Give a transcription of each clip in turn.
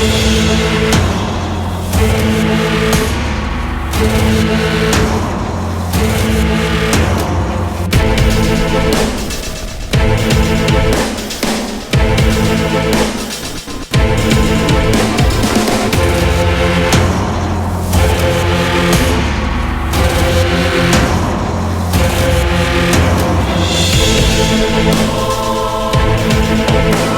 We'll be right.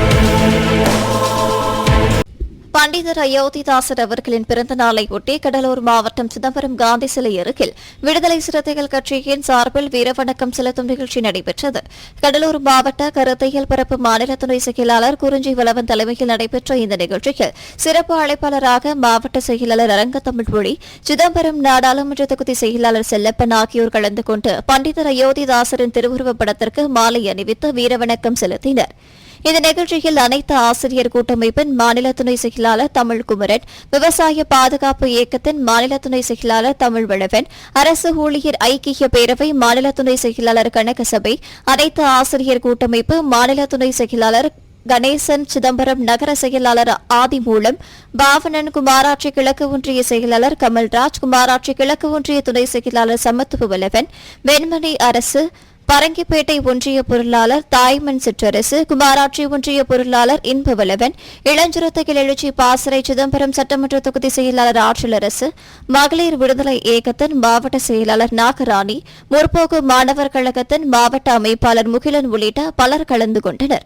பண்டிதர் அயோத்திதாசர் அவர்களின் பிறந்த நாளை ஒட்டி கடலூர் மாவட்டம் சிதம்பரம் காந்தி சிலை அருகில் விடுதலை சிறுத்தைகள் கட்சியின் சார்பில் வீரவணக்கம் செலுத்தும் நிகழ்ச்சி நடைபெற்றது. கடலூர் மாவட்ட கருத்தையல் பரப்பு மாநில துணை செயலாளர் குறிஞ்சி வளவன் தலைமையில் நடைபெற்ற இந்த நிகழ்ச்சியில் சிறப்பு அழைப்பாளராக மாவட்ட செயலாளர் அரங்கத்தமிழ் மொழி சிதம்பரம் நாடாளுமன்ற தொகுதி செயலாளர் செல்லப்பன் ஆகியோர் கலந்து கொண்டு பண்டிதர் அயோத்திதாசரின் திருவுருவப் படத்திற்கு மாலை அணிவித்து வீரவணக்கம் செலுத்தினர். இந்த நிகழ்ச்சியில் அனைத்து ஆசிரியர் கூட்டமைப்பின் மாநில துணை செயலாளர் தமிழ் குமரன் விவசாய பாதுகாப்பு இயக்கத்தின் மாநில துணை செயலாளர் தமிழ் வளவன் அரசு ஊழியர் ஐக்கிய பேரவை மாநில துணை செயலாளர் கனகசபை அனைத்து ஆசிரியர் கூட்டமைப்பு மாநில துணை செயலாளர் கணேசன் சிதம்பரம் நகர செயலாளர் ஆதிமூலம் பாவனன் குமாராட்சி கிழக்கு ஒன்றிய செயலாளர் கமல்ராஜ் குமாராட்சி கிழக்கு ஒன்றிய துணை செயலாளர் சமத்துவலவன் வெண்மணி அரசு பரங்கிப்பேட்டை ஒன்றிய பொருளாளர் தாய்மண் சிற்றரசு குமாராட்சி ஒன்றிய பொருளாளர் இன்பவளவன் இளஞ்சிறுத்தைகள் எழுச்சி பாசறை சிதம்பரம் சட்டமன்ற தொகுதி செயலாளர் ஆற்றலரசு மகளிர் விடுதலை இயக்கத்தின் மாவட்ட செயலாளர் நாகராணி முற்போக்கு மாணவர் கழகத்தின் மாவட்ட அமைப்பாளர் முகிலன் உள்ளிட்ட பலர் கலந்து கொண்டனர்.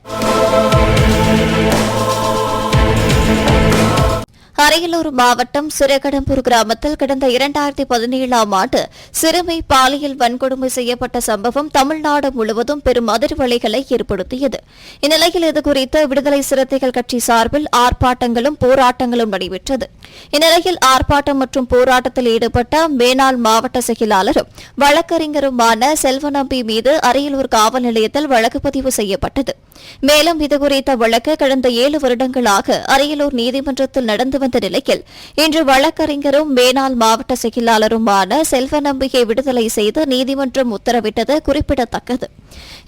அரியலூர் மாவட்டம் சிறகடம்பூர் கிராமத்தில் கடந்த இரண்டாயிரத்தி பதினேழாம் ஆண்டு சிறுமி பாலியல் வன்கொடுமை செய்யப்பட்ட சம்பவம் தமிழ்நாடு முழுவதும் பெரும் அதிர்வலைகளை ஏற்படுத்தியது. இந்நிலையில் இதுகுறித்து விடுதலை சிறுத்தைகள் கட்சி சார்பில் ஆர்ப்பாட்டங்களும் போராட்டங்களும் நடைபெற்றது. இந்நிலையில் ஆர்ப்பாட்டம் மற்றும் போராட்டத்தில் ஈடுபட்ட மேனாள் மாவட்ட செயலாளரும் வழக்கறிஞருமான செல்வநம்பி மீது அரியலூர் காவல் நிலையத்தில் வழக்கு பதிவு செய்யப்பட்டது. மேலும் இதுகுறித்த வழக்கு கடந்த ஏழு வருடங்களாக அரியலூர் நீதிமன்றத்தில் நடந்து வந்த நிலையில் இன்று வழக்கறிஞரும் மேனாள் மாவட்ட செயலாளருமான செல்வ நம்பிக்கை விடுதலை செய்து நீதிமன்றம் உத்தரவிட்டது குறிப்பிடத்தக்கது.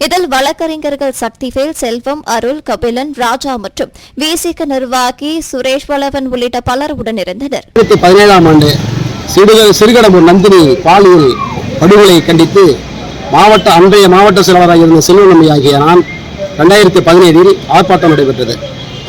இதில் வழக்கறிஞர்கள் சக்திவேல் செல்வம் அருள் கபிலன் ராஜா மற்றும் விசிக நிர்வாகி சுரேஷ் வளவன் உள்ளிட்ட பலர் உடனிருந்தனர். பதினேழாம் ஆண்டு சிறுகடம்பூர் நந்தினி பாலியல் படுகொலை கண்டித்து மாவட்ட அன்றைய மாவட்ட செயலாளராக இருந்த செல்வநம்பி ஆகிய நான் ரெண்டாயிரத்தி பதினேழில் ஆர்ப்பாட்டம் நடைபெற்றது.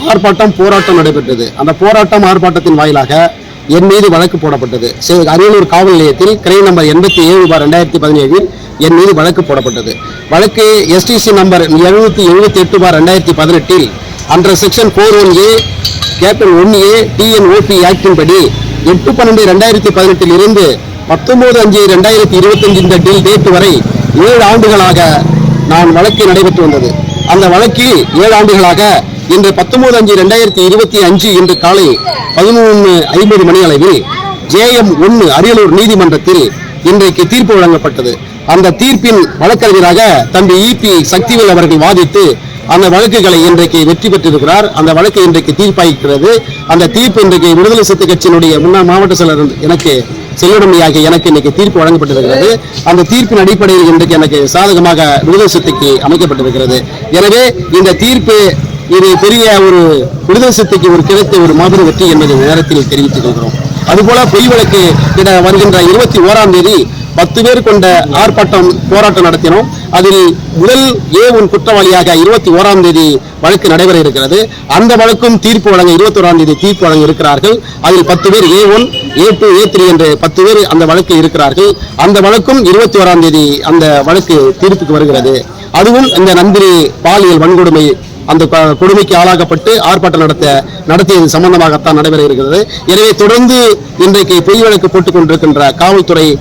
ஆர்ப்பாட்டம் போராட்டம் நடைபெற்றது. அந்த போராட்டம் ஆர்ப்பாட்டத்தின் வாயிலாக என் மீது வழக்கு போடப்பட்டது. சே- அரியலூர் காவல் நிலையத்தில் கிரை நம்பர் எண்பத்தி ஏழு பார் ரெண்டாயிரத்தி பதினேழில் என் மீது வழக்கு போடப்பட்டது. வழக்கு எஸ்டிசி நம்பர் எழுநூத்தி எழுபத்தி எட்டு பார் ரெண்டாயிரத்தி பதினெட்டில் அன்ற section four one A captain one A TNOP actin படி எட்டு பன்னெண்டு ரெண்டாயிரத்தி பதினெட்டில் இருந்து பத்தொன்பது அஞ்சு ரெண்டாயிரத்தி இருபத்தஞ்சு இந்த டில் டேட் வரை ஏழு ஆண்டுகளாக நான் வழக்கு நடைபெற்று வந்தது. அந்த வழக்கில் ஏழு ஆண்டுகளாக இன்று பத்தொன்பது அஞ்சு ரெண்டாயிரத்தி இருபத்தி அஞ்சு இன்று காலை பதினொன்று ஐம்பது மணி அளவில் ஜேஎம் ஒன்று அரியலூர் நீதிமன்றத்தில் இன்றைக்கு தீர்ப்பு வழங்கப்பட்டது. அந்த தீர்ப்பின் வழக்கறிஞராக தம்பி இபி சக்திவேல் அவர்கள் வாதித்து அந்த வழக்குகளை இன்றைக்கு வெற்றி பெற்றிருக்கிறார். அந்த வழக்கு இன்றைக்கு தீர்ப்பாயிருக்கிறது அந்த தீர்ப்பு இன்றைக்கு விடுதலை சிறுத்தை கட்சியினுடைய முன்னாள் மாவட்ட செயலர் எனக்கு செல்லுடமையாக எனக்கு இன்னைக்கு தீர்ப்பு வழங்கப்பட்டிருக்கிறது. அந்த தீர்ப்பின் அடிப்படையில் இன்றைக்கு எனக்கு சாதகமாக விடுதலை சிறுத்தைக்கு அமைக்கப்பட்டிருக்கிறது. எனவே இந்த தீர்ப்பு இது பெரிய ஒரு விடுதலை ஒரு கிடைத்த ஒரு மாபெரும் வெற்றி என்பதை நேரத்தில் தெரிவித்துக் கொள்கிறோம். அதுபோல பொய் வழக்கு இட வருகின்ற இருபத்தி ஓராம் தேதி பத்து பேர் கொண்ட ஆர்ப்பாட்டம் போராட்டம் நடத்தினோம். அதில் முதல் ஏ ஒன் குற்றவாளியாக இருபத்தி ஓராம் தேதி வழக்கு நடைபெற இருக்கிறது. அந்த வழக்கும் தீர்ப்பு வழங்க இருபத்தி ஓராம் தேதி தீர்ப்பு வழங்க இருக்கிறார்கள். அதில் பத்து பேர் A one A two A three என்று பத்து பேர் அந்த வழக்கு இருக்கிறார்கள். அந்த வழக்கும் இருபத்தி ஓராம் தேதி அந்த வழக்கு தீர்ப்புக்கு வருகிறது. அதுவும் இந்த நந்தினி பாலியல் வன்கொடுமை அந்த கொடுமைக்கு ஆளாகப்பட்டு ஆர்ப்பாட்டம் நடத்த நடத்தியது சம்பந்தமாகத்தான் நடைபெற இருக்கிறது. எனவே தொடர்ந்து இன்றைக்கு பொய் வழக்கு போட்டுக் கொண்டிருக்கின்ற காவல்துறையை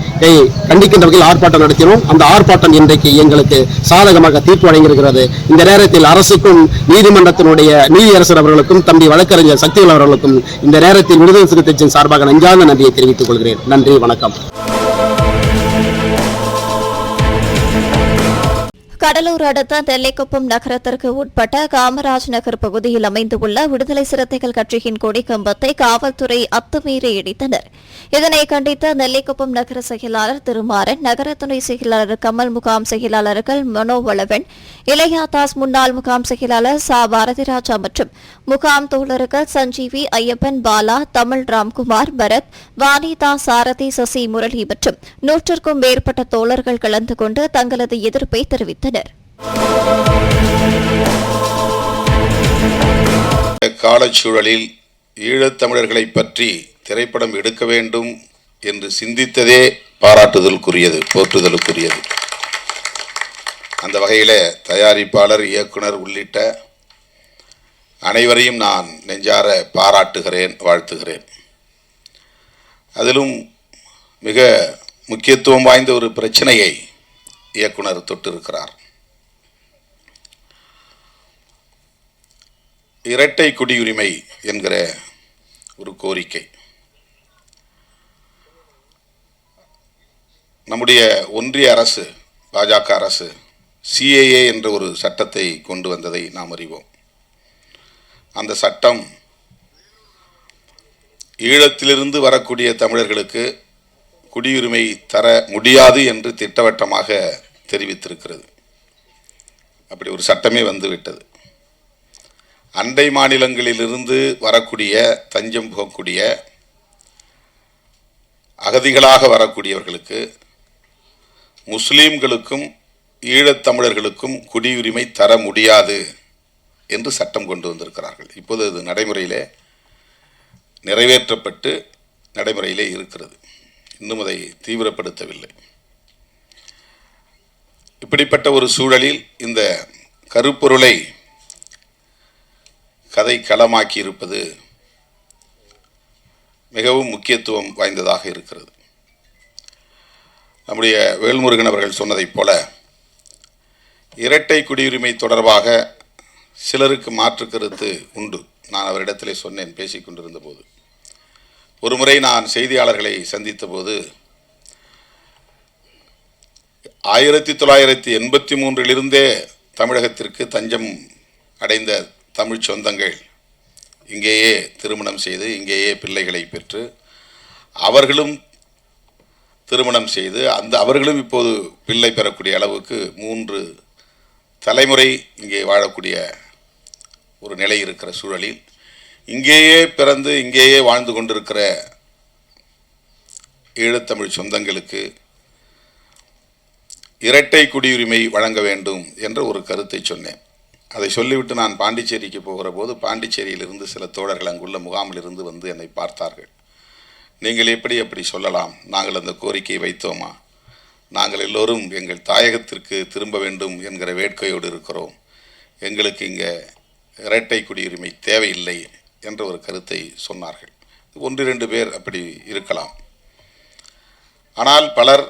கண்டிக்கின்ற வகையில் ஆர்ப்பாட்டம் நடத்தினோம். அந்த ஆர்ப்பாட்டம் இன்றைக்கு எங்களுக்கு சாதகமாக தீர்ப்பு வழங்கியிருக்கிறது. இந்த நேரத்தில் அரசுக்கும் நீதிமன்றத்தினுடைய நீதியரசர் அவர்களுக்கும் தம்பி வழக்கறிஞர் சக்திகள் அவர்களுக்கும் இந்த நேரத்தில் விடுதலை சிறுத்தைச்சின் சார்பாக நெஞ்சார்ந்த நன்றியை தெரிவித்துக் கொள்கிறேன். நன்றி வணக்கம். கடலூர் அடுத்த நெல்லிக்குப்பம் நகரத்திற்கு உட்பட்ட காமராஜ் நகர் பகுதியில் அமைந்துள்ள விடுதலை சிறுத்தைகள் கட்சியின் கொடி கம்பத்தை காவல்துறை அத்துமீறி இடித்தனர். இதனை கண்டித்த நெல்லிக்குப்பம் நகர செயலாளர் திருமாறன் நகர துணை செயலாளர் கமல் முகாம் செயலாளர்கள் மனோவளவன் இளையாதாஸ் முன்னாள் முகாம் செயலாளர் சா. பாரதிராஜா மற்றும் முகாம் தோழர்கள் சஞ்சீவி ஐயப்பன் பாலா தமிழ் ராம்குமார் பரத் வானிதா சாரதி சசி முரளி மற்றும் நூற்றுக்கும் மேற்பட்ட தோழர்கள் கலந்து கொண்டு தங்களது எதிர்ப்பை தெரிவித்தனர். காலச்சூழலில் ஈழத்தமிழர்களை பற்றி திரைப்படம் எடுக்க வேண்டும் என்று சிந்தித்ததே பாராட்டுதலுக்குரியது போற்றுதலுக்குரியது. அந்த வகையில் தயாரிப்பாளர் இயக்குனர் உள்ளிட்ட அனைவரையும் நான் நெஞ்சார பாராட்டுகிறேன் வாழ்த்துகிறேன். அதிலும் மிக முக்கியத்துவம் வாய்ந்த ஒரு பிரச்சனையை இயக்குனர் தொட்டிருக்கிறார். இரட்டை குடியுரிமை என்கிற ஒரு கோரிக்கை. நம்முடைய ஒன்றிய அரசு பாஜக அரசு சிஏஏ என்ற ஒரு சட்டத்தை கொண்டு வந்ததை நாம் அறிவோம். அந்த சட்டம் ஈழத்திலிருந்து வரக்கூடிய தமிழர்களுக்கு குடியுரிமை தர முடியாது என்று திட்டவட்டமாக தெரிவித்திருக்கிறது. அப்படி ஒரு சட்டமே வந்துவிட்டது. அண்டை மாநிலங்களிலிருந்து வரக்கூடிய தஞ்சம் போகக்கூடிய அகதிகளாக வரக்கூடியவர்களுக்கு முஸ்லீம்களுக்கும் ஈழத்தமிழர்களுக்கும் குடியுரிமை தர முடியாது என்று சட்டம் கொண்டு வந்திருக்கிறார்கள். இப்போது அது நடைமுறையிலே நிறைவேற்றப்பட்டு நடைமுறையிலே இருக்கிறது. இன்னும் அதை தீவிரப்படுத்தவில்லை. இப்படிப்பட்ட ஒரு சூழலில் இந்த கருப்பொருளை கதை களமாக்கி இருப்பது மிகவும் முக்கியத்துவம் வாய்ந்ததாக இருக்கிறது. நம்முடைய வேல்முருகன் அவர்கள் சொன்னதைப் போல இரட்டை குடியுரிமை தொடர்பாக சிலருக்கு மாற்று கருத்து உண்டு. நான் அவரிடத்திலே சொன்னேன் பேசிக் கொண்டிருந்த போது ஒருமுறை நான் செய்தியாளர்களை சந்தித்த போது ஆயிரத்தி தொள்ளாயிரத்தி எண்பத்தி மூன்றிலிருந்தே தமிழகத்திற்கு தஞ்சம் அடைந்த தமிழ் சொந்தங்கள் இங்கேயே திருமணம் செய்து இங்கேயே பிள்ளைகளை பெற்று அவர்களும் திருமணம் செய்து அந்த அவர்களும் இப்போது பிள்ளை பெறக்கூடிய அளவுக்கு மூன்று தலைமுறை இங்கே வாழக்கூடிய ஒரு நிலை இருக்கிற சூழலில் இங்கேயே பிறந்து இங்கேயே வாழ்ந்து கொண்டிருக்கிற ஈழத்தமிழ் சொந்தங்களுக்கு இரட்டை குடியுரிமை வழங்க வேண்டும் என்ற ஒரு கருத்தை சொன்னேன். அதை சொல்லிவிட்டு நான் பாண்டிச்சேரிக்கு போகிற போது பாண்டிச்சேரியிலிருந்து சில தோழர்கள் அங்குள்ள முகாமிலிருந்து வந்து என்னை பார்த்தார்கள். நீங்கள் எப்படி அப்படி சொல்லலாம்? நாங்கள் அந்த கோரிக்கையை வைத்தோமா? நாங்கள் எல்லோரும் எங்கள் தாயகத்திற்கு திரும்ப வேண்டும் என்கிற வேட்கையோடு இருக்கிறோம். எங்களுக்கு இங்கே இரட்டை குடியுரிமை தேவையில்லை என்ற ஒரு கருத்தை சொன்னார்கள். ஒன்று இரண்டு பேர் அப்படி இருக்கலாம். ஆனால் பலர்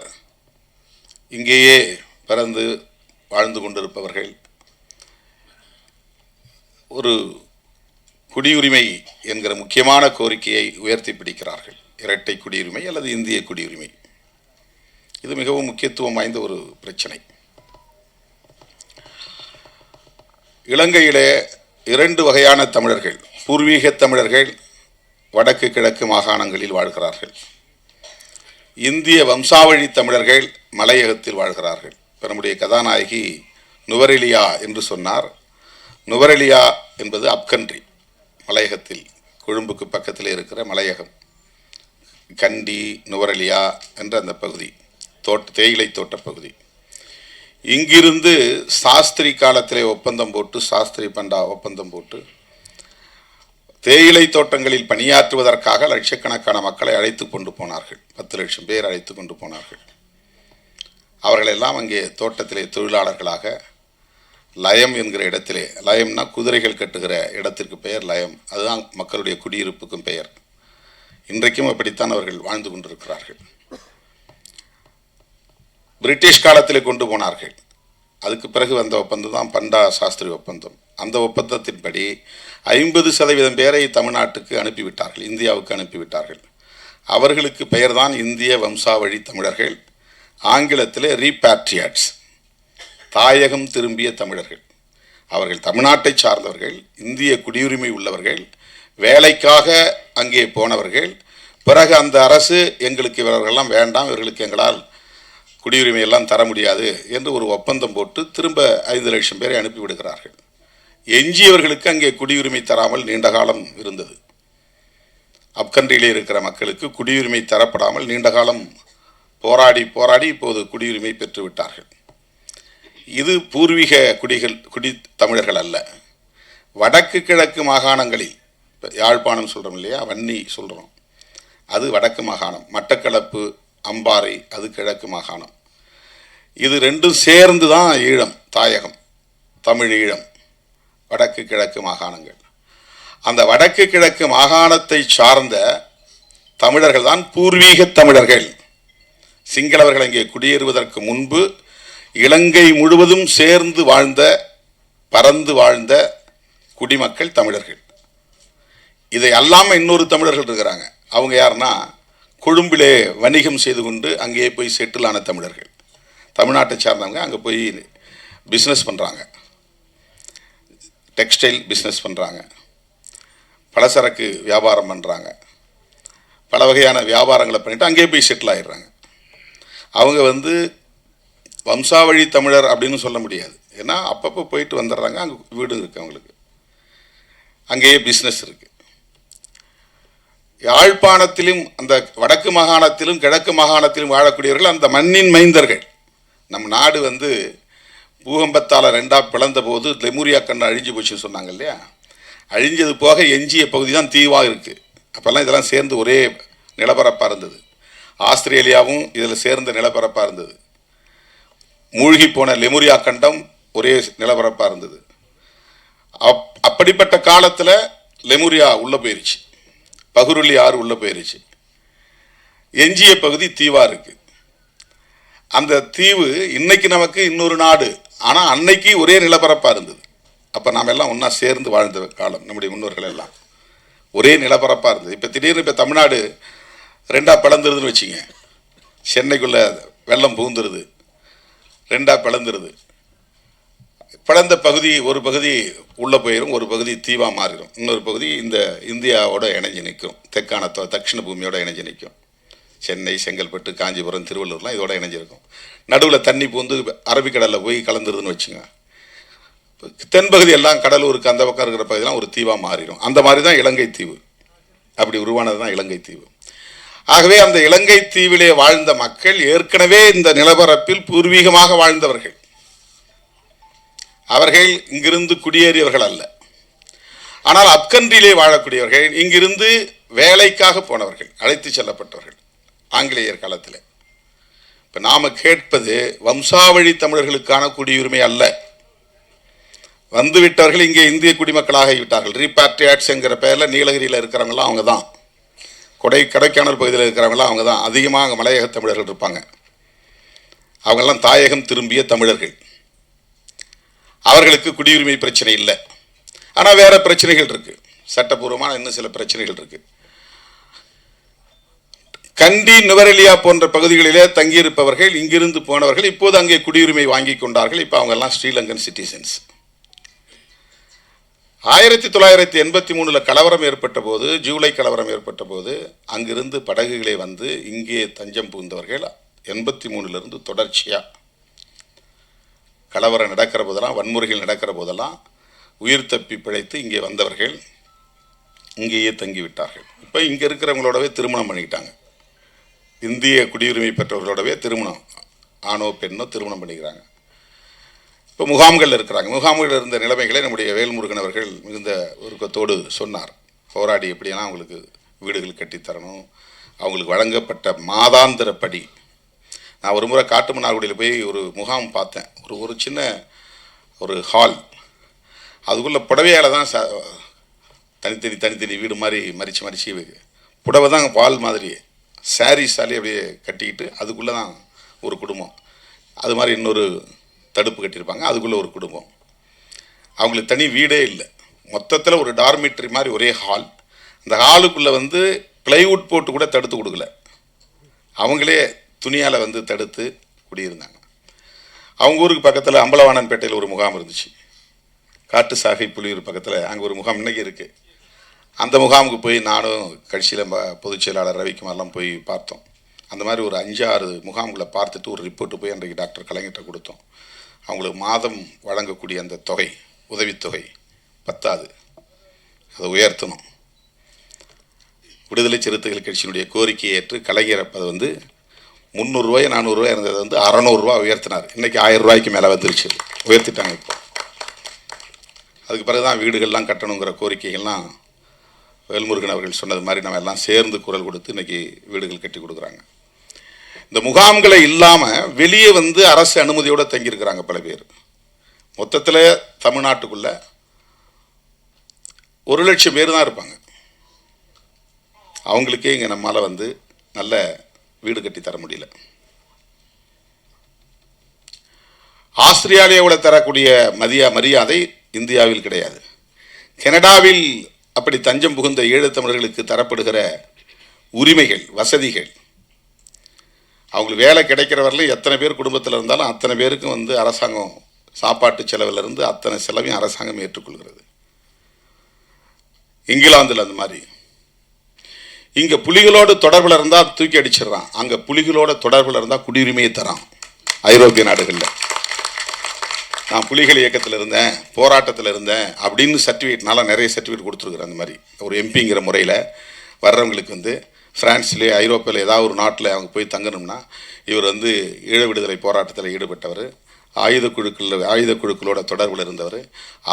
இங்கேயே பிறந்து வாழ்ந்து கொண்டிருப்பவர்கள் ஒரு குடியுரிமை என்கிற முக்கியமான கோரிக்கையை உயர்த்தி பிடிக்கிறார்கள். இரட்டை குடியுரிமை அல்லது இந்திய குடியுரிமை. இது மிகவும் முக்கியத்துவம் வாய்ந்த ஒரு பிரச்சனை. இலங்கையிலே இரண்டு வகையான தமிழர்கள் பூர்வீக தமிழர்கள் வடக்கு கிழக்கு மாகாணங்களில் வாழ்கிறார்கள். இந்திய வம்சாவழி தமிழர்கள் மலையகத்தில் வாழ்கிறார்கள். நம்முடைய கதாநாயகி நுவரெலியா என்று சொன்னார். நுவரெலியா என்பது அப்கன்ட்ரி மலையகத்தில் கொழும்புக்கு பக்கத்தில் இருக்கிற மலையகம். கண்டி நுவரெலியா என்ற அந்த பகுதி தோட்ட தேயிலை தோட்ட பகுதி. இங்கிருந்து சாஸ்திரி காலத்திலே ஒப்பந்தம் போட்டு சாஸ்திரி பண்டா ஒப்பந்தம் போட்டு தேயிலை தோட்டங்களில் பணியாற்றுவதற்காக லட்சக்கணக்கான மக்களை அழைத்து கொண்டு போனார்கள். பத்து லட்சம் பேர் அழைத்து கொண்டு போனார்கள். அவர்களெல்லாம் அங்கே தோட்டத்திலே தொழிலாளர்களாக லயம் என்கிற இடத்திலே லயம்னா குதிரைகள் கட்டுகிற இடத்திற்கு பெயர் லயம். அதுதான் மக்களுடைய குடியிருப்புக்கும் பெயர். இன்றைக்கும் அப்படித்தான் அவர்கள் வாழ்ந்து கொண்டிருக்கிறார்கள். பிரிட்டிஷ் காலத்தில் கொண்டு போனார்கள். அதுக்கு பிறகு வந்த ஒப்பந்தம் தான் பண்டா சாஸ்திரி ஒப்பந்தம். அந்த ஒப்பந்தத்தின்படி ஐம்பது சதவீதம் பேரை தமிழ்நாட்டுக்கு அனுப்பிவிட்டார்கள் இந்தியாவுக்கு அனுப்பிவிட்டார்கள். அவர்களுக்கு பெயர்தான் இந்திய வம்சாவழி தமிழர்கள். ஆங்கிலத்தில் ரீபேட்ரியாட்ஸ் தாயகம் திரும்பிய தமிழர்கள். அவர்கள் தமிழ்நாட்டை சார்ந்தவர்கள் இந்திய குடியுரிமை உள்ளவர்கள் வேலைக்காக அங்கே போனவர்கள். பிறகு அந்த அரசு எங்களுக்கு இவர்களெல்லாம் வேண்டாம் இவர்களுக்கு எங்களால் குடியுரிமை எல்லாம் தர முடியாது என்று ஒரு ஒப்பந்தம் போட்டு திரும்ப ஐந்து லட்சம் பேரை அனுப்பிவிடுகிறார்கள் எஞ்சியவர்களுக்கு அங்கே குடியுரிமை தராமல் நீண்ட காலம் இருந்தது. அப்கண்ட்ரியிலே இருக்கிற மக்களுக்கு குடியுரிமை தரப்படாமல் நீண்ட காலம் போராடி போராடி இப்போது குடியுரிமை பெற்றுவிட்டார்கள் இது பூர்வீக குடிகள் குடி தமிழர்கள் அல்ல. வடக்கு கிழக்கு மாகாணங்களில் யாழ்ப்பாணம் சொல்கிறோம் இல்லையா வன்னி சொல்கிறோம் அது வடக்கு மாகாணம். மட்டக்களப்பு அம்பாறை அது கிழக்கு மாகாணம். இது ரெண்டும் சேர்ந்து தான் ஈழம் தாயகம் தமிழ் ஈழம் வடக்கு கிழக்கு மாகாணங்கள். அந்த வடக்கு கிழக்கு மாகாணத்தை சார்ந்த தமிழர்கள் தான் பூர்வீக தமிழர்கள். சிங்களவர்கள் அங்கே குடியேறுவதற்கு முன்பு இலங்கை முழுவதும் சேர்ந்து வாழ்ந்த பறந்து வாழ்ந்த குடிமக்கள் தமிழர்கள். இதை அல்லாமல் இன்னொரு தமிழர்கள் இருக்கிறாங்க. அவங்க யாருன்னா கொழும்பிலே வணிகம் செய்து கொண்டு அங்கேயே போய் செட்டில் ஆன தமிழர்கள். தமிழ்நாட்டை சார்ந்தவங்க அங்கே போய் பிஸ்னஸ் பண்ணுறாங்க டெக்ஸ்டைல் பிஸ்னஸ் பண்ணுறாங்க பலசரக்கு வியாபாரம் பண்ணுறாங்க பல வகையான வியாபாரங்களை பண்ணிட்டு அங்கேயே போய் செட்டில் ஆயிடுறாங்க. அவங்க வந்து வம்சாவழி தமிழர் அப்படின்னு சொல்ல முடியாது. ஏன்னா அப்பப்போ போயிட்டு வந்துடுறாங்க அங்கே வீடும் இருக்குது அவங்களுக்கு. அங்கேயே பிஸ்னஸ் இருக்குது யாழ்ப்பாணத்திலும் அந்த வடக்கு மாகாணத்திலும் கிழக்கு மாகாணத்திலும் வாழக்கூடியவர்கள் அந்த மண்ணின் மைந்தர்கள். நம் நாடு வந்து பூகம்பத்தால் ரெண்டாக பிளந்த போது லெமூரியா கண்ணு அழிஞ்சு போச்சுன்னு சொன்னாங்க இல்லையா? அழிஞ்சது போக எஞ்சிய பகுதி தான் தீவாக இருக்குது அப்போல்லாம் இதெல்லாம் சேர்ந்து ஒரே நிலப்பரப்பாக இருந்தது. ஆஸ்திரேலியாவும் இதில் சேர்ந்த நிலப்பரப்பாக இருந்தது. மூழ்கி போன லெமுரியா கண்டம் ஒரே நிலப்பரப்பாக இருந்தது. அப் அப்படிப்பட்ட காலத்தில் லெமுரியா உள்ளே போயிருச்சு. பகுருளி ஆறு உள்ளே போயிருச்சு. எஞ்சிய பகுதி தீவாக இருக்குது அந்த தீவு இன்னைக்கு நமக்கு இன்னொரு நாடு. ஆனால் அன்னைக்கு ஒரே நிலப்பரப்பாக இருந்தது. அப்போ நாம் எல்லாம் ஒன்றா சேர்ந்து வாழ்ந்த காலம் நம்முடைய முன்னோர்கள் எல்லாம். ஒரே நிலப்பரப்பாக இருந்தது. இப்போ திடீர்னு இப்போ தமிழ்நாடு ரெண்டாக பிளந்துருதுன்னு வச்சுங்க சென்னைக்குள்ளே வெள்ளம் புகுந்துருது. ரெண்டாக பிளந்துருது. பிளந்த பகுதி ஒரு பகுதி உள்ளே போயிடும் ஒரு பகுதி தீவாக மாறிடும் இன்னொரு பகுதி இந்த இந்தியாவோட இணைஞ்சு நிற்கும். தெற்கான தட்சிண பூமியோட இணைஞ்சு நிற்கும். சென்னை செங்கல்பட்டு காஞ்சிபுரம் திருவள்ளூர்லாம் இதோட இணைஞ்சிருக்கும். நடுவில் தண்ணி பூந்து அரபிக்கடலில் போய் கலந்துருதுன்னு வச்சுங்க. தென்பகுதி எல்லாம் கடலூருக்கு அந்த பக்கம் இருக்கிற பகுதியெல்லாம் ஒரு தீவாக மாறிடும் அந்த மாதிரி தான் இலங்கை தீவு. அப்படி உருவானது தான் இலங்கை தீவு. ஆகவே அந்த இலங்கை தீவிலே வாழ்ந்த மக்கள் ஏற்கனவே இந்த நிலப்பரப்பில் பூர்வீகமாக வாழ்ந்தவர்கள். அவர்கள் இங்கிருந்து குடியேறியவர்கள் அல்ல. ஆனால் அப்கன்றிலே வாழக்கூடியவர்கள் இங்கிருந்து வேலைக்காக போனவர்கள் அழைத்து செல்லப்பட்டவர்கள் ஆங்கிலேயர் காலத்தில். இப்போ நாம் கேட்பது வம்சாவழி தமிழர்களுக்கான குடியுரிமை அல்ல. வந்துவிட்டவர்கள் இங்கே இந்திய குடிமக்களாக விட்டார்கள் ரீபாட்ரியாட்ஸ் என்கிற பெயரில் நீலகிரியில் இருக்கிறவங்களாம் அவங்க தான் கொடை கொடைக்கானல் பகுதியில் இருக்கிறவங்களாம் அவங்க தான் அதிகமாக அங்கே மலையக தமிழர்கள் இருப்பாங்க. அவங்கெல்லாம் தாயகம் திரும்பிய தமிழர்கள். அவர்களுக்கு குடியுரிமை பிரச்சனை இல்லை. ஆனால் வேறு பிரச்சனைகள் இருக்குது சட்டப்பூர்வமான இன்னும் சில பிரச்சனைகள் இருக்குது கண்டி நுவரெலியா போன்ற பகுதிகளிலே தங்கியிருப்பவர்கள் இங்கிருந்து போனவர்கள் இப்போது அங்கே குடியுரிமை வாங்கி கொண்டார்கள். இப்போ அவங்கெல்லாம் ஸ்ரீலங்கன் சிட்டிசன்ஸ். ஆயிரத்தி தொள்ளாயிரத்தி எண்பத்தி மூணில் கலவரம் ஏற்பட்ட போது ஜூலை கலவரம் ஏற்பட்ட போது அங்கிருந்து படகுகளை வந்து இங்கே தஞ்சம் புகுந்தவர்கள் எண்பத்தி மூணுலேருந்து தொடர்ச்சியாக கலவரம் நடக்கிற போதெல்லாம் வன்முறைகள் நடக்கிற போதெல்லாம் உயிர் தப்பி பிழைத்து இங்கே வந்தவர்கள் இங்கேயே தங்கிவிட்டார்கள். இப்போ இங்கே இருக்கிறவங்களோடவே திருமணம் பண்ணிக்கிட்டாங்க. இந்திய குடியுரிமை பெற்றவர்களோடவே திருமணம் ஆணோ பெண்ணோ திருமணம் பண்ணிக்கிறாங்க. இப்போ முகாம்கள் இருக்கிறாங்க. முகாம்களில் இருந்த நிலைமைகளை நம்முடைய வேல்முருகன் அவர்கள் மிகுந்த உருக்கத்தோடு சொன்னார். போராடி எப்படியெல்லாம் அவங்களுக்கு வீடுகள் கட்டித்தரணும் அவங்களுக்கு வழங்கப்பட்ட மாதாந்திர படி நான் ஒரு முறை காட்டுமன்னார்குடியில் போய் ஒரு முகாம் பார்த்தேன். ஒரு ஒரு சின்ன ஒரு ஹால் அதுக்குள்ளே புடவையால் தான் ச தனித்தனி தனித்தனி வீடு மாதிரி மறித்து மறித்து புடவை தான் பால் மாதிரி சாரீஸாலே அப்படியே கட்டிக்கிட்டு அதுக்குள்ளே தான் ஒரு குடும்பம். அது மாதிரி இன்னொரு தடுப்பு கட்டியிருப்பாங்க. அதுக்குள்ளே ஒரு குடும்பம். அவங்களுக்கு தனி வீடே இல்லை. மொத்தத்தில் ஒரு டார்மிட்ரி மாதிரி ஒரே ஹால் அந்த ஹாலுக்குள்ளே வந்து பிளைவுட் போட்டு கூட தடுத்து கொடுக்கல. அவங்களே துணியால் வந்து தடுத்து குடியிருந்தாங்க. அவங்க ஊருக்கு பக்கத்தில் அம்பலவாணன்பேட்டையில் ஒரு முகாம் இருந்துச்சு. காட்டு சாகை புலியூர் பக்கத்தில் அங்கே ஒரு முகாம் இன்றைக்கி இருக்குது அந்த முகாமுக்கு போய் நானும் கட்சியில் பொதுச் செயலாளர் ரவிக்குமார்லாம் போய் பார்த்தோம். அந்த மாதிரி ஒரு அஞ்சாறு முகாம்களை பார்த்துட்டு ஒரு ரிப்போர்ட்டு போய் அன்றைக்கு டாக்டர் கலைஞர்கிட்ட கொடுத்தோம். அவங்களுக்கு மாதம் வழங்கக்கூடிய அந்த தொகை உதவித்தொகை பத்தாது. அதை உயர்த்தணும். விடுதலை சிறுத்தைகள் கட்சியினுடைய கோரிக்கையை ஏற்று கலைஞர் அது வந்து முந்நூறுரூவாய் நானூறுரூவா இருந்தது வந்து அறநூறுரூவா உயர்த்தினார். இன்றைக்கி ஆயிரம் ரூபாய்க்கு மேலே வந்துருச்சு. உயர்த்திட்டாங்க இப்போ. அதுக்கு பிறகு தான் வீடுகள்லாம் கட்டணுங்கிற கோரிக்கைகள்லாம் வேல்முருகன் அவர்கள் சொன்னது மாதிரி நம்ம எல்லாம் சேர்ந்து குரல் கொடுத்து இன்னைக்கு வீடுகள் கட்டி கொடுக்குறாங்க. இந்த முகாம்களை இல்லாமல் வெளியே வந்து அரசு அனுமதியோடு தங்கியிருக்கிறாங்க பல பேர். மொத்தத்தில் தமிழ்நாட்டுக்குள்ள ஒரு லட்சம் பேர் தான் இருப்பாங்க. அவங்களுக்கே இங்கே நம்மளால் வந்து நல்ல வீடு கட்டி தர முடியல. ஆஸ்திரேலியாவில் தரக்கூடிய மதிய மரியாதை இந்தியாவில் கிடையாது. கனடாவில் அப்படி தஞ்சம் புகுந்த ஈழத்தமிழர்களுக்கு தரப்படுகிற உரிமைகள் வசதிகள் அவங்களுக்கு வேலை கிடைக்கிற வரலையும் எத்தனை பேர் குடும்பத்தில் இருந்தாலும் அத்தனை பேருக்கும் வந்து அரசாங்கம் சாப்பாட்டு செலவிலிருந்து அத்தனை செலவையும் அரசாங்கம் ஏற்றுக்கொள்கிறது. இங்கிலாந்தில் அந்த மாதிரி. இங்கே புலிகளோடு தொடர்பில் இருந்தால் தூக்கி அடிச்சிடுறான். அங்கே புலிகளோட தொடர்பில் இருந்தால் குடியுரிமையை தரான். ஐரோப்பிய நாடுகளில். நான் புலிகள் இயக்கத்தில் இருந்தேன் போராட்டத்தில் இருந்தேன் அப்படின்னு சர்டிஃபிகேட்னால நிறைய சர்டிஃபிகேட் கொடுத்துருக்குறேன் அந்த மாதிரி. ஒரு எம்பிங்கிற முறையில் வர்றவங்களுக்கு வந்து பிரான்ஸ்லேயே ஐரோப்பாவில் ஏதாவது ஒரு நாட்டில் அவங்க போய் தங்கணும்னா இவர் வந்து ஈழ விடுதலை போராட்டத்தில் ஈடுபட்டவர் ஆயுத குழுக்கள் ஆயுத குழுக்களோட தொடர்பில் இருந்தவர்.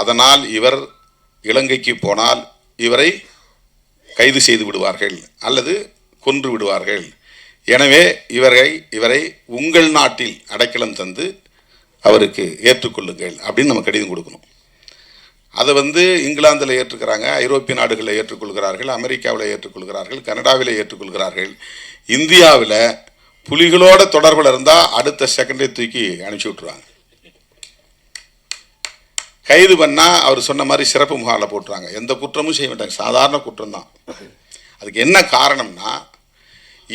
அதனால் இவர் இலங்கைக்கு போனால் இவரை கைது செய்து விடுவார்கள் அல்லது கொன்று விடுவார்கள். எனவே இவரை இவரை உங்கள் நாட்டில் அடைக்கலம் தந்து அவருக்கு ஏற்றுக்கொள்ளுங்கள் அப்படின்னு நம்ம கடிதம் கொடுக்கணும். அதை வந்து இங்கிலாந்தில் ஏற்றுக்கிறாங்க ஐரோப்பிய நாடுகளில் ஏற்றுக்கொள்கிறார்கள் அமெரிக்காவில் ஏற்றுக்கொள்கிறார்கள் கனடாவில் ஏற்றுக்கொள்கிறார்கள். இந்தியாவில் புலிகளோட தொடர்பில் இருந்தால் அடுத்த செகண்டே தூக்கி அனுப்பிச்சி விட்ருவாங்க கைது பண்ணால் அவர் சொன்ன மாதிரி சிறப்பு முகாமில் போட்டுருவாங்க. எந்த குற்றமும் செய்ய மாட்டாங்க. சாதாரண குற்றம் தான் அதுக்கு என்ன காரணம்னா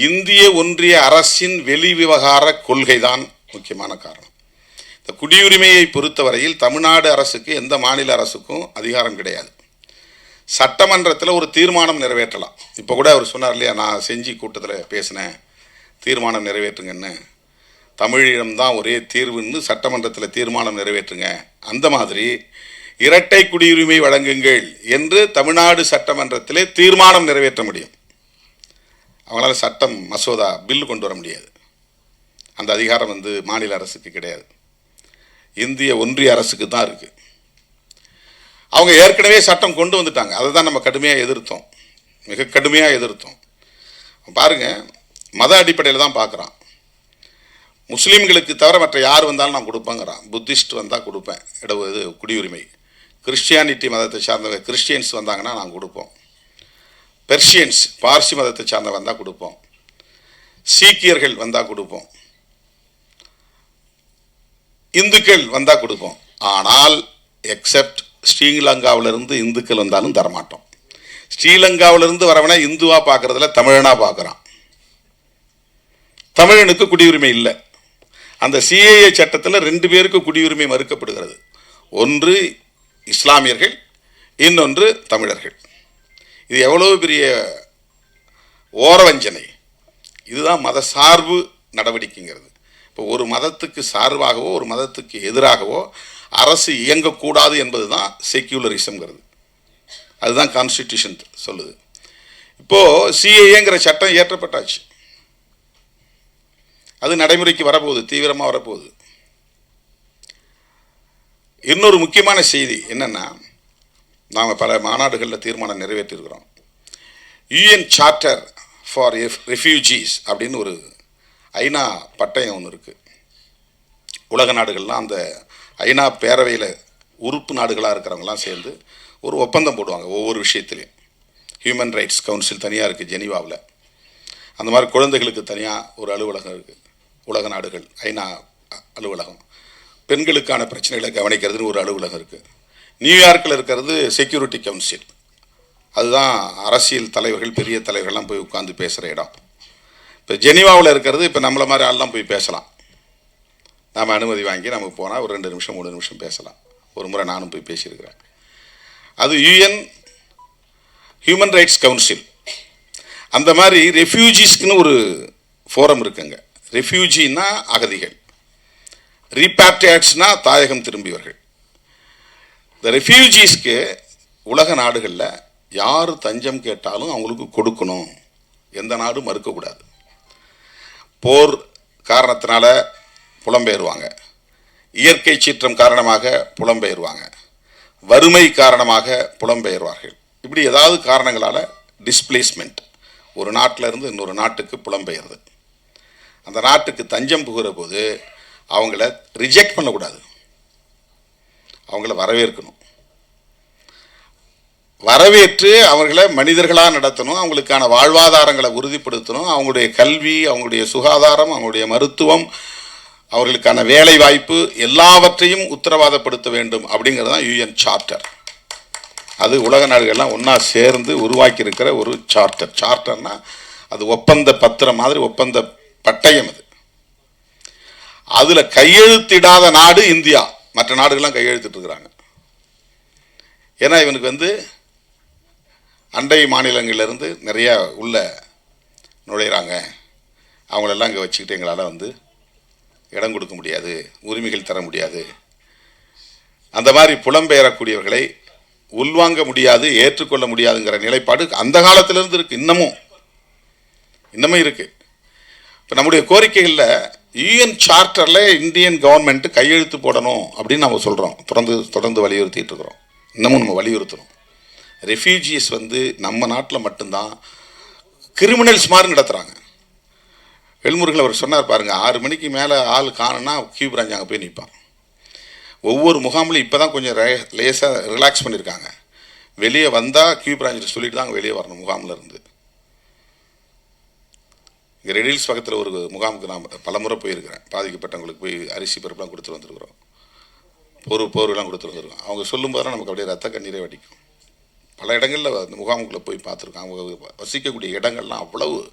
இந்திய ஒன்றிய அரசின் வெளி விவகார கொள்கை தான் முக்கியமான காரணம். குடியுரிமையை பொறுத்தவரையில் தமிழ்நாடு அரசுக்கு எந்த மாநில அரசுக்கும் அதிகாரம் கிடையாது. சட்டமன்றத்தில் ஒரு தீர்மானம் நிறைவேற்றலாம். இப்போ கூட அவர் சொன்னார் இல்லையா நான் செஞ்சி கூட்டத்தில் பேசினேன் தீர்மானம் நிறைவேற்றுங்கன்னு. தமிழிடம்தான் ஒரே தீர்வுன்னு சட்டமன்றத்தில் தீர்மானம் நிறைவேற்றுங்க. அந்த மாதிரி இரட்டை குடியுரிமை வழங்குங்கள் என்று தமிழ்நாடு சட்டமன்றத்திலே தீர்மானம் நிறைவேற்ற முடியும். அவங்களால சட்டம் மசோதா பில் கொண்டு வர முடியாது. அந்த அதிகாரம் வந்து மாநில அரசுக்கு கிடையாது. இந்திய ஒன்றிய அரசுக்கு தான் இருக்குது அவங்க ஏற்கனவே சட்டம் கொண்டு வந்துட்டாங்க. அதை தான் நம்ம கடுமையாக எதிர்த்தோம். மிக கடுமையாக எதிர்த்தோம். பாருங்க மத அடிப்படையில் தான் பார்க்குறான். முஸ்லீம்களுக்கு தவிர மற்ற யார் வந்தாலும் நான் கொடுப்பேங்கிறான். புத்திஸ்ட் வந்தால் கொடுப்பேன். இட இது குடியுரிமை. கிறிஸ்டியானிட்டி மதத்தை சார்ந்தவங்க கிறிஸ்டியன்ஸ் வந்தாங்கன்னா நான் கொடுப்போம். பெர்ஷியன்ஸ் பார்சி மதத்தை சார்ந்த வந்தால் கொடுப்போம். சீக்கியர்கள் வந்தால் கொடுப்போம். இந்துக்கள் வந்தால் கொடுப்போம். ஆனால் எக்ஸப்ட் ஸ்ரீலங்காவிலிருந்து இந்துக்கள் வந்தாலும் தரமாட்டோம். ஸ்ரீலங்காவிலிருந்து வரவனா இந்துவா பார்க்கறதுல தமிழனா பார்க்குறான் தமிழனுக்கு குடியுரிமை இல்லை. அந்த சிஏஏ சட்டத்தில் ரெண்டு பேருக்கு குடியுரிமை மறுக்கப்படுகிறது. ஒன்று இஸ்லாமியர்கள் இன்னொன்று தமிழர்கள். இது எவ்வளவு பெரிய ஓரவஞ்சனை. இதுதான் மத சார்பு நடவடிக்கைங்கிறது. ஒரு மதத்துக்கு சார்பாகவோ ஒரு மதத்துக்கு எதிராகவோ அரசு இயங்கக்கூடாது என்பது தான் செக்யூலரிசம்ங்கிறது அதுதான் கான்ஸ்டிடியூஷன் சொல்லுது. இப்போது சிஏஏங்கிற சட்டம் இயற்றப்பட்டாச்சு அது நடைமுறைக்கு வரப்போகுது தீவிரமாக வரப்போகுது. இன்னொரு முக்கியமான செய்தி என்னென்னா நாம் பல மாநாடுகளில் தீர்மானம் நிறைவேற்றிருக்கிறோம். யூஎன் சார்ட்டர் ஃபார் ரெஃப்யூஜிஸ் அப்படின்னு ஒரு ஐநா பட்டயம் ஒன்று இருக்குது உலக நாடுகள்லாம் அந்த ஐநா பேரவையில் உறுப்பு நாடுகளாக இருக்கிறவங்களாம் சேர்ந்து ஒரு ஒப்பந்தம் போடுவாங்க ஒவ்வொரு விஷயத்துலையும். ஹியூமன் ரைட்ஸ் கவுன்சில் தனியாக இருக்குது ஜெனீவாவில். அந்த மாதிரி குழந்தைகளுக்கு தனியாக ஒரு அலுவலகம் இருக்குது உலக நாடுகள் ஐநா அலுவலகம். பெண்களுக்கான பிரச்சனைகளை கவனிக்கிறதுன்னு ஒரு அலுவலகம் இருக்குது நியூயார்க்கில் இருக்கிறது செக்யூரிட்டி கவுன்சில் அதுதான் அரசியல் தலைவர்கள் பெரிய தலைவர்கள்லாம் போய் உட்காந்து பேசுகிற இடம். இப்போ ஜெனிவாவில் இருக்கிறது இப்போ நம்மளை மாதிரி ஆள்லாம் போய் பேசலாம். நாம் அனுமதி வாங்கி நமக்கு போனால் ஒரு ரெண்டு நிமிஷம் மூணு நிமிஷம் பேசலாம். ஒரு முறை நானும் போய் பேசியிருக்கிறேன். அது யூஎன் ஹியூமன் ரைட்ஸ் கவுன்சில். அந்த மாதிரி ரெஃப்யூஜிஸ்க்குன்னு ஒரு ஃபோரம் இருக்குங்க. ரெஃப்யூஜின்னா அகதிகள். ரீபேட்ரியாட்ஸ்னா தாயகம் திரும்பியவர்கள். இந்த ரெஃப்யூஜிஸ்க்கு உலக நாடுகளில் யார் தஞ்சம் கேட்டாலும் அவங்களுக்கு கொடுக்கணும். எந்த நாடும் மறுக்கக்கூடாது. போர் காரணத்தினால புலம்பெயர்வாங்க. இயற்கை சீற்றம் காரணமாக புலம்பெயர்வாங்க. வறுமை காரணமாக புலம்பெயர்வார்கள். இப்படி ஏதாவது காரணங்களால் டிஸ்பிளேஸ்மெண்ட் ஒரு நாட்டில் இருந்து இன்னொரு நாட்டுக்கு புலம்பெயர்து அந்த நாட்டுக்கு தஞ்சம் புகிற போது அவங்கள ரிஜெக்ட் பண்ணக்கூடாது. அவங்கள வரவேற்கணும். வரவேற்று அவர்களை மனிதர்களாக நடத்தணும் அவங்களுக்கான வாழ்வாதாரங்களை உறுதிப்படுத்தணும் அவங்களுடைய கல்வி அவங்களுடைய சுகாதாரம் அவங்களுடைய மருத்துவம் அவர்களுக்கான வேலை வாய்ப்பு எல்லாவற்றையும் உத்தரவாதப்படுத்த வேண்டும் அப்படிங்கிறது தான் யூஎன் சார்ட்டர். அது உலக நாடுகள்லாம் ஒன்றா சேர்ந்து உருவாக்கி இருக்கிற ஒரு சார்ட்டர். சார்ட்டர்னா அது ஒப்பந்த பத்திரம் மாதிரி ஒப்பந்த பட்டயம் அது. அதில் கையெழுத்திடாத நாடு இந்தியா. மற்ற நாடுகள்லாம் கையெழுத்திட்டு இருக்கிறாங்க. ஏன்னா இவனுக்கு வந்து அண்டை மாநிலங்கள்லேருந்து நிறையா உள்ள நுழையிறாங்க. அவங்களெல்லாம் இங்கே வச்சுக்கிட்டு எங்களால் வந்து இடம் கொடுக்க முடியாது உரிமைகள் தர முடியாது. அந்த மாதிரி புலம்பெயரக்கூடியவர்களை உள்வாங்க முடியாது ஏற்றுக்கொள்ள முடியாதுங்கிற நிலைப்பாடு அந்த காலத்திலிருந்து இருக்குது இன்னமும். இன்னமும் இருக்குது இப்போ நம்முடைய கோரிக்கைகளில் யூஎன் சார்ட்டரில் இந்தியன் கவர்மெண்ட்டு கையெழுத்து போடணும் அப்படின்னு நம்ம சொல்கிறோம் தொடர்ந்து தொடர்ந்து வலியுறுத்திட்டு இருக்கிறோம். இன்னமும் நம்ம வலியுறுத்துகிறோம் ரெஃப்யூஜிஸ் வந்து நம்ம நாட்டில் மட்டும்தான் கிரிமினல்ஸ் மாதிரி நடத்துகிறாங்க வெல்முருகன் அவர் சொன்னார் பாருங்கள் ஆறு மணிக்கு மேலே ஆள் காணுன்னா கியூ பிரான்ச் அங்கே போய் நிற்பான் ஒவ்வொரு முகாம்லையும் இப்போ தான் கொஞ்சம் லேசாக ரிலாக்ஸ் பண்ணியிருக்காங்க வெளியே வந்தால் கியூ பிரான்ச்சில் சொல்லிட்டு தான் அங்கே வெளியே வரணும் முகாமில் இருந்து. இங்கே ரெடில்ஸ் பக்கத்தில் ஒரு முகாமுக்கு நான் பலமுறை போயிருக்கிறேன். பாதிக்கப்பட்டவங்களுக்கு போய் அரிசி பருப்புலாம் கொடுத்துட்டு வந்துருக்குறோம். பொரு போர்வெல்லாம் கொடுத்துட்டு வந்துருக்கோம். அவங்க சொல்லும்போதெல்லாம் நமக்கு அப்படியே ரத்த கண்ணீரே வடிக்கும். பல இடங்களில் அந்த முகாமுக்குள்ளே போய் பார்த்துருக்கோம் அவங்க வசிக்கக்கூடிய இடங்கள்லாம் அவ்வளவு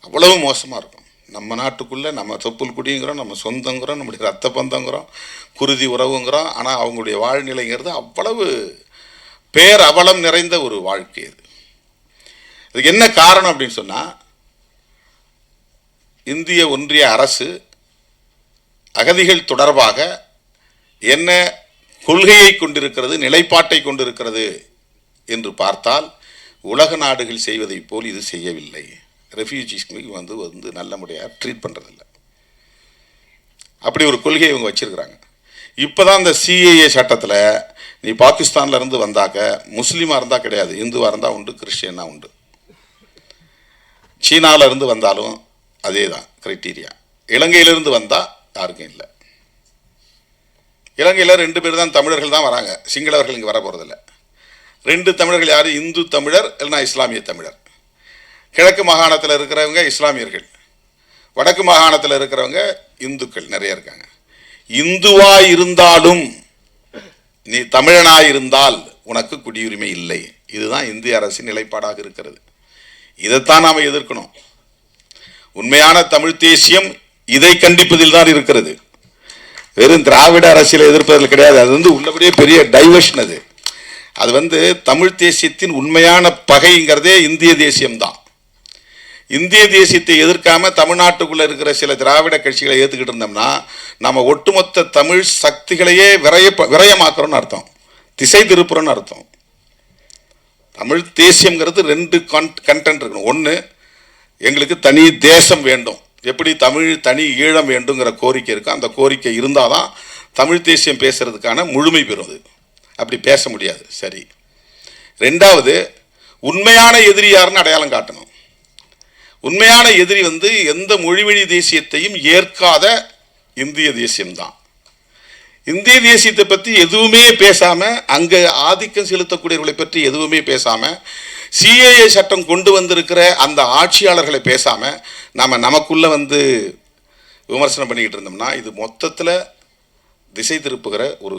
அவ்வளவு மோசமாக இருக்கும். நம்ம நாட்டுக்குள்ளே நம்ம தொப்புள் குடிங்கிறோம் நம்ம சொந்தங்கிறோம் நம்முடைய ரத்த பந்தங்கிறோம் குருதி உறவுங்கிறோம். ஆனால் அவங்களுடைய வாழ்நிலைங்கிறது அவ்வளவு பேர் அவலம் நிறைந்த ஒரு வாழ்க்கை அது. அதுக்கு என்ன காரணம் அப்படின்னு சொன்னால் இந்திய ஒன்றிய அரசு அகதிகள் தொடர்பாக என்ன கொள்கையை கொண்டிருக்கிறது நிலைப்பாட்டை கொண்டிருக்கிறது என்று பார்த்தால் உலக நாடுகள் செய்வதைப் போல் இது செய்யவில்லை. ரெஃப்யூஜிஸ்க்கு வந்து வந்து நல்ல முறையாக ட்ரீட் பண்ணுறதில்ல அப்படி ஒரு கொள்கையை இவங்க வச்சுருக்கிறாங்க. இப்போ தான் இந்த சிஏஏ சட்டத்தில் நீ பாகிஸ்தான்லேருந்து வந்தாக்க முஸ்லீமாக இருந்தால் கிடையாது இந்துவாக இருந்தால் உண்டு கிறிஸ்டியனாக உண்டு. சீனாவிலேருந்து இருந்து வந்தாலும் அதே தான் க்ரைட்டீரியா இலங்கையிலிருந்து வந்தால் யாருக்கும் இல்லை. இலங்கையில் ரெண்டு பேர் தான் தமிழர்கள் தான் வராங்க. சிங்களவர்கள் இங்கே வர போகிறதில்ல ரெண்டு தமிழர்கள் யார்? இந்து தமிழர் இல்லைன்னா இஸ்லாமிய தமிழர். கிழக்கு மாகாணத்தில் இருக்கிறவங்க இஸ்லாமியர்கள். வடக்கு மாகாணத்தில் இருக்கிறவங்க இந்துக்கள் நிறைய இருக்காங்க. இந்துவா இருந்தாலும் நீ தமிழனாக இருந்தால் உனக்கு குடியுரிமை இல்லை. இதுதான் இந்திய அரசின் நிலைப்பாடாக இருக்கிறது. இதைத்தான் நாம் எதிர்க்கணும். உண்மையான தமிழ் தேசியம் இதை கண்டிப்பதில் தான் இருக்கிறது. வெறும் திராவிட அரசியலை எதிர்ப்பதில் கிடையாது. அது வந்து உள்ளபடியே பெரிய டைவர்ஷன் அது. அது வந்து தமிழ் தேசியத்தின் உண்மையான பகைங்கிறதே இந்திய தேசியம்தான். இந்திய தேசியத்தை எதிர்க்காம தமிழ்நாட்டுக்குள்ளே இருக்கிற சில திராவிட கட்சிகளை ஏற்றுக்கிட்டு இருந்தோம்னா நம்ம ஒட்டுமொத்த தமிழ் சக்திகளையே விரய விரயமாக்குறோன்னு அர்த்தம். திசை திருப்புறோன்னு அர்த்தம். தமிழ் தேசியங்கிறது ரெண்டு கண்டென்ட் இருக்கணும். ஒன்று எங்களுக்கு தனி தேசம் வேண்டும். எப்படி தமிழ் தனி ஈழம் வேண்டுங்கிற கோரிக்கை இருக்கோ அந்த கோரிக்கை இருந்தால் தான் தமிழ் தேசியம் பேசுகிறதுக்கான முழுமை பெறும் அது. அப்படி பேச முடியாது. சரி. ரெண்டாவது உண்மையான எதிரி யாருன்னு அடையாளம் காட்டணும். உண்மையான எதிரி வந்து எந்த மொழிவழி தேசியத்தையும் ஏற்காத இந்திய தேசியம்தான். இந்திய தேசியத்தை பற்றி எதுவுமே பேசாமல் அங்கே ஆதிக்கம் செலுத்தக்கூடியவர்களை பற்றி எதுவுமே பேசாமல் சிஏஏ சட்டம் கொண்டு வந்திருக்கிற அந்த ஆட்சியாளர்களை பேசாமல் நாம் நமக்குள்ளே வந்து விமர்சனம் பண்ணிக்கிட்டு இருந்தோம்னா இது மொத்தத்தில் திசை திருப்புகிற ஒரு